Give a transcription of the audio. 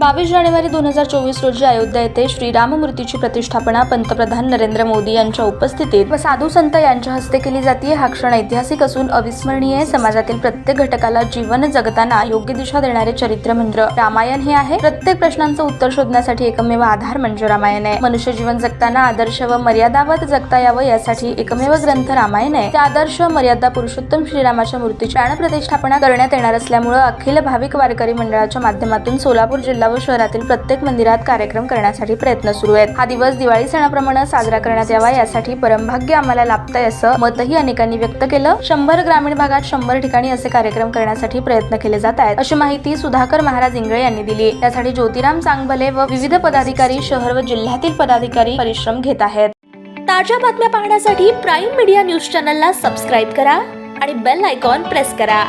बावीस जानेवारी दोन हजार चोवीस रोजी अयोध्या येथे श्रीराममूर्तीची प्रतिष्ठापना पंतप्रधान नरेंद्र मोदी यांच्या उपस्थितीत व साधू संत यांच्या हस्ते केली जाते हा क्षण ऐतिहासिक असून अविस्मरणीय समाजातील प्रत्येक घटकाला जीवन जगताना योग्य दिशा देणारे चरित्र मंत्र रामायण हे आहे. प्रत्येक प्रश्नांचं उत्तर शोधण्यासाठी एकमेव आधार म्हणजे रामायण आहे. मनुष्य जीवन जगताना आदर्श व मर्यादावत जगता यावं यासाठी एकमेव ग्रंथ रामायण आहे. त्या आदर्श मर्यादा पुरुषोत्तम श्रीरामाच्या मूर्तीची प्राणप्रतिष्ठापना करण्यात येणार असल्यामुळे अखिल भाविक वारकरी मंडळाच्या माध्यमातून सोलापूर जिल्हा व शहरातील प्रत्येक मंदिरात कार्यक्रम करण्यासाठी प्रयत्न सुरू आहेत. हा दिवस दिवाळी सणाप्रमाणे साजरा करण्यात यावा यासाठी परमभाग्य आम्हाला लाभतंय असं मतही अनेकांनी व्यक्त केलं. शंभर ग्रामीण भागात शंभर ठिकाणी असे कार्यक्रम करण्यासाठी प्रयत्न केले जात आहेत अशी माहिती सुधाकर महाराज इंगळे यांनी दिली. यासाठी ज्योतिराम चांगभले व विविध पदाधिकारी शहर व जिल्ह्यातील पदाधिकारी परिश्रम घेत आहेत. ताज्या बातम्या पाहण्यासाठी प्राईम मीडिया न्यूज चॅनलला सबस्क्राईब करा आणि बेल आयकॉन प्रेस करा.